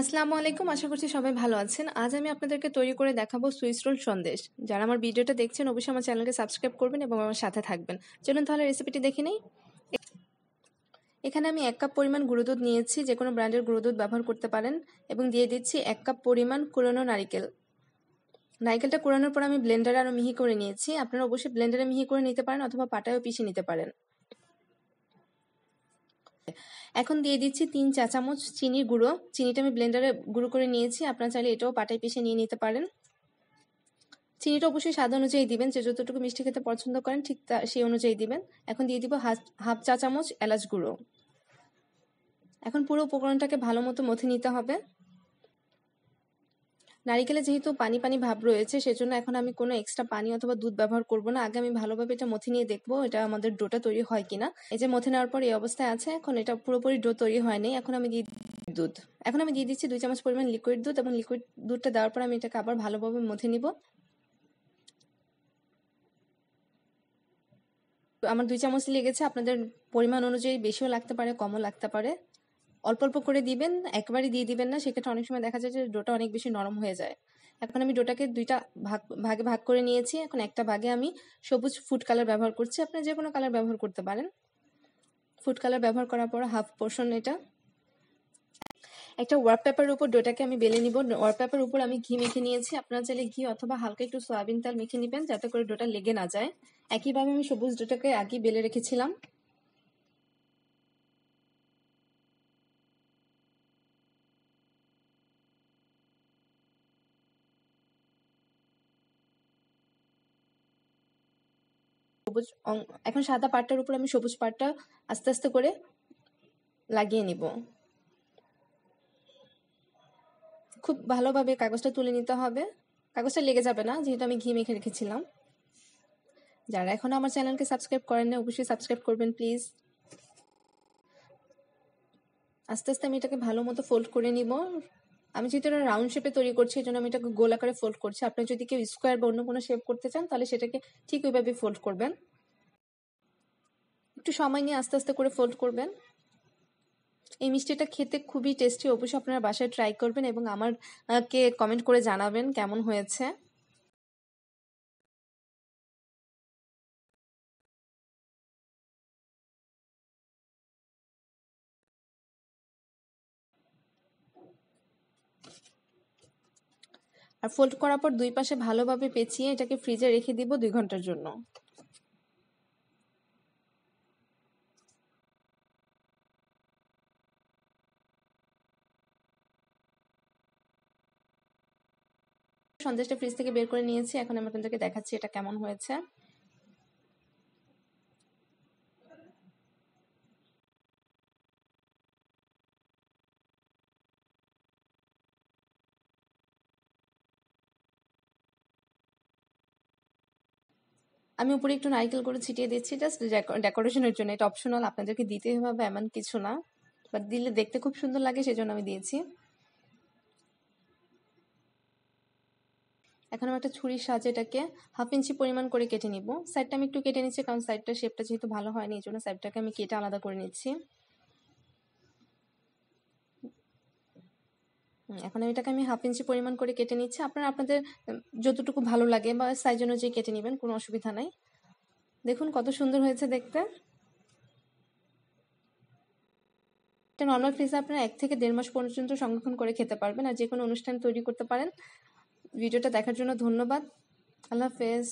আসসালামু আলাইকুম, আশা করছি সবাই ভালো আছেন। আজ আমি আপনাদেরকে তৈরি করে দেখাবো সুইস রোল সন্দেশ। যারা আমার ভিডিওটা দেখছেন, অবশ্যই আমার চ্যানেলকে সাবস্ক্রাইব করবেন এবং আমার সাথে থাকবেন। চলুন তাহলে রেসিপিটি দেখে নেই। এখানে আমি এক কাপ পরিমাণ গুঁড়ো দুধ নিয়েছি, যে কোনো ব্র্যান্ডের গুঁড়ো দুধ ব্যবহার করতে পারেন, এবং দিয়ে দিচ্ছি এক কাপ পরিমাণ কুড়ানো নারিকেল। নারিকেলটা কুড়ানোর পর আমি ব্লেন্ডারে আরও মিহি করে নিয়েছি। আপনারা অবশ্যই ব্লেন্ডারে মিহি করে নিতে পারেন অথবা পাটায়ও পিষে নিতে পারেন। এখন দিয়ে দিচ্ছি তিন চা চামচ চিনির গুঁড়ো। চিনিটা আমি ব্লেন্ডারে গুঁড়ো করে নিয়েছি। আপনারা চাইলে এটাও পাটায় পিষে নিয়ে নিতে পারেন। চিনিটা অবশ্যই স্বাদ অনুযায়ী দিবেন। যে যতটুকু মিষ্টি খেতে পছন্দ করেন, ঠিক তা সেই অনুযায়ী দিবেন। এখন দিয়ে দিব হাফ চা চামচ এলাচ গুঁড়ো। এখন পুরো উপকরণটাকে ভালো মতো মথে নিতে হবে। নারিকেলে যেহেতু পানি পানি ভাব রয়েছে, সেজন্য এখন আমি কোনো এক্সট্রা পানি অথবা দুধ ব্যবহার করব না। আগে আমি ভালোভাবে এটা মথে নিয়ে দেখব এটা আমাদের ডোটা তৈরি হয় কিনা। এই যে মথে নেওয়ার পর এই অবস্থায় আছে, এখন এটা পুরোপুরি ডো তৈরি হয়নি এখন আমি দিয়ে দুধ। এখন আমি দিয়ে দিচ্ছি দুই চামচ পরিমাণ লিকুইড দুধ এবং লিকুইড দুধটা দেওয়ার পর আমি এটাকে আবার ভালোভাবে মথে নিব। আমার দুই চামচ লেগেছে, আপনাদের পরিমাণ অনুযায়ী বেশিও লাগতে পারে, কমও লাগতে পারে। অল্প অল্প করে দিবেন, একবারই দিয়ে দিবেন না। সেক্ষেত্রে অনেক সময় দেখা যায় যে ডোটা অনেক বেশি নরম হয়ে যায়। এখন আমি ডোটাকে দুইটা ভাগ, ভাগে ভাগ করে নিয়েছি। এখন একটা ভাগে আমি সবুজ ফুড কালার ব্যবহার করছি। আপনি যে কোনো কালার ব্যবহার করতে পারেন। ফুড কালার ব্যবহার করার পর হাফ পোর্শন এটা। একটা ওয়ার্ক পেপারের উপর ডোটাকে আমি বেলে নিব। ওয়ার্ক পেপার উপর আমি ঘি মেখে নিয়েছি। আপনারা চাইলে ঘি অথবা হালকা একটু সয়াবিন তেল মেখে নেবেন, যাতে করে ডোটা লেগে না যায়। একইভাবে আমি সবুজ ডোটাকে আগে বেলে রেখেছিলাম। সবুজ এখন সাদা পাটটার উপর আমি সবুজ পাটটা আস্তে আস্তে করে লাগিয়ে নিব। খুব ভালোভাবে কাগজটা তুলে নিতে হবে। কাগজটা লেগে যাবে না, যেহেতু আমি ঘি মেখে রেখেছিলাম। যারা এখন আমার চ্যানেলকে সাবস্ক্রাইব করেন না অবশ্যই সাবস্ক্রাইব করবেন, প্লিজ। আস্তে আস্তে আমি এটাকে ভালো মতো ফোল্ড করে নিব। আমি যেহেতু এটা রাউন্ড শেপে তৈরি করছি এই জন্য আমি এটাকে গোল আকারে ফোল্ড করছি। আপনি যদি কেউ স্কোয়ার বা অন্য কোনো শেপ করতে চান, তাহলে সেটাকে ঠিক ওইভাবে ফোল্ড করবেন। একটু সময় নিয়ে আস্তে আস্তে করে ফোল্ড করবেন। এই মিষ্টিটা খেতে খুবই টেস্টি অবশ্যই আপনারা বাসায় ট্রাই করবেন এবং আমারকে কমেন্ট করে জানাবেন কেমন হয়েছে। আর ফোল্ড করার পর দুই পাশে ভালোভাবে পেঁচিয়ে এটাকে ফ্রিজে রেখে দিব দুই ঘণ্টার জন্য। সন্দেশটা ফ্রিজ থেকে বের করে নিয়েছি। এখন আমি আপনাদেরকে দেখাচ্ছি এটা কেমন হয়েছে। আমি উপরে একটু নারকেল করে ছিটিয়ে দিচ্ছি জাস্ট ডেকোরেশনের জন্য। এটা অপশনাল আপনাদেরকে দিতে হবে এমন কিছু না। বাট দিলে দেখতে খুব সুন্দর লাগে, সেজন্য আমি দিয়েছি। এখন আমি একটা ছুরির সাহায্যে এটাকে হাফ ইঞ্চি পরিমাণ করে কেটে নিব। সাইডটা আমি একটু কেটে নিচ্ছি, কারণ সাইডটা শেপটা যেহেতু ভালো হয়নি, এই জন্য সাইডটাকে আমি কেটে আলাদা করে নিচ্ছি। এখন আমি এটাকে আমি হাফ ইঞ্চি পরিমাণ করে কেটে নিচ্ছি। আপনারা আপনাদের যতটুকু ভালো লাগে বা সাইজ অনুযায়ী কেটে নেবেন, কোনো অসুবিধা নাই। দেখুন কত সুন্দর হয়েছে দেখতে। এটা নর্মাল ফ্রিজে আপনারা এক থেকে দেড় মাস পর্যন্ত সংরক্ষণ করে খেতে পারবেন আর যে কোনো অনুষ্ঠান তৈরি করতে পারেন। ভিডিওটা দেখার জন্য ধন্যবাদ। আল্লাহ হাফেজ।